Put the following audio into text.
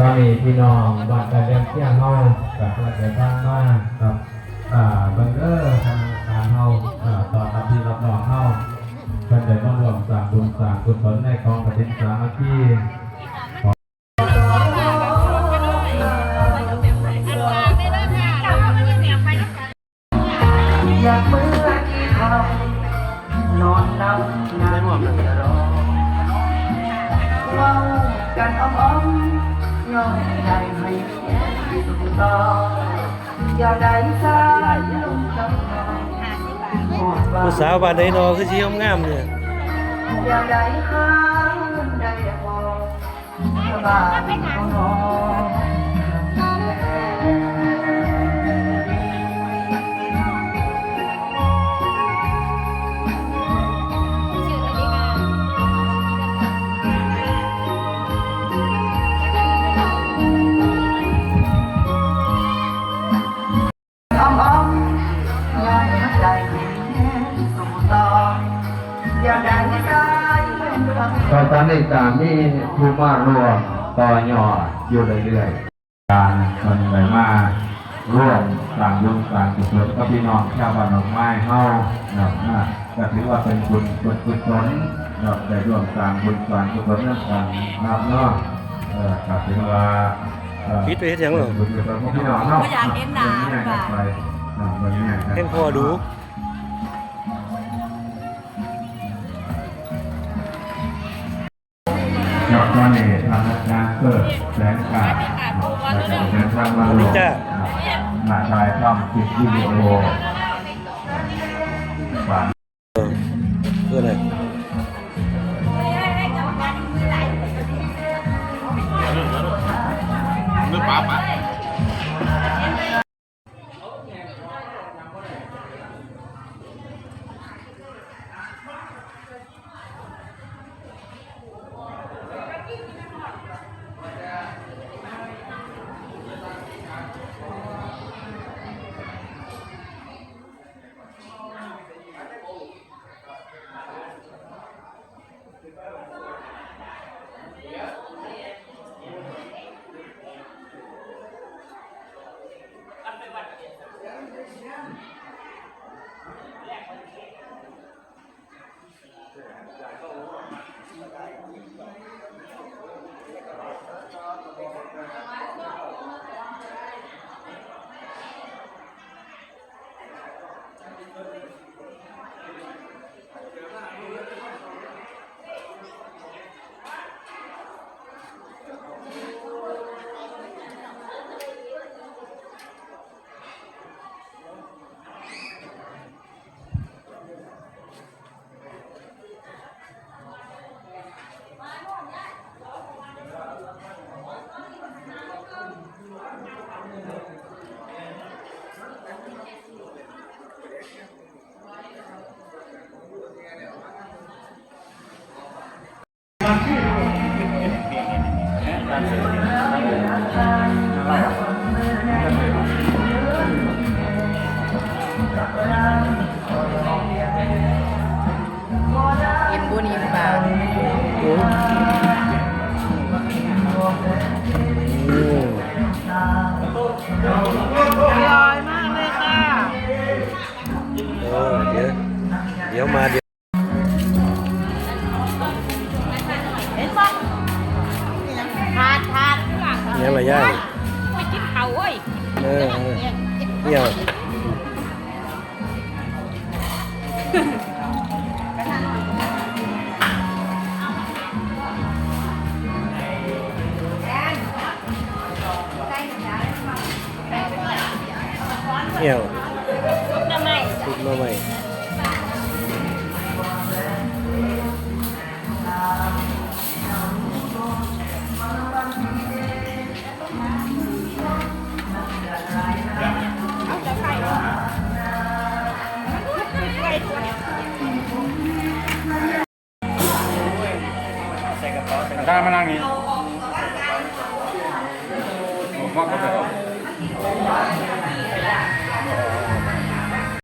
ตอนนี้พี่น้องบ้านการเลี้ยงเที่ยงเฮากับประเทศบ้านมากับอ่าบังเออร์ทางการเฮาอ่าต่อกับพี่รับรองเฮาเพิ่นได้มาร่วมสร้างบุญสร้างกุศลในของประเทศสามัคคีอยากเมื่อที่เขานอนนับนาทีรอเว้ากันอ้อมๆย่อมได้ให้สุขต่ออย่าได้สายลงจำนอ้อคือ nhau ngày hạnh phúc ta và đại xa lòng trong một sao bà đây nó cái gì không ngam nhỉ? và đại khá đầy hồ và bà không hồ ตอนนี้การนี่ผู้มารวมต่อยอดอยู่เรื่อยๆ การมันไหลมาร่วมต่างบุญต่างกุศลกับพี่น้องชาวบ้านหนองไม้เฮาเนาะนะก็ถือว่าเป็นบุญบุญกุศลเนาะได้ร่วมต่างบุญต่างกุศลเรื่องการนับเนาะเออก็ถือว่าเอ่อปิดไปเฮ็ดหยังเหรอบุญกุศลของพี่น้องเนาะบ่อยากเห็นหน้าเบิ่งแยกกันไปเนาะเบิ่งแยกกันเห็นพ่อดู ยอดวันนี้ทางงานเกิดแสงการเราจะเดินทางมาหลวงมาชายทำคลิปวิดีโอฝันเพื่ออะไรมือปั๊บอะ กิน โอ้เดี๋ยวเดี๋ยวมาเดี๋ยว เห็นบ่ทานทาน ยังละย่าย ไปกินเขาเว้ย เออเออเนี่ย เนี่ย ทำไม no way Đang mà đang nghỉ Một mắc có thể không?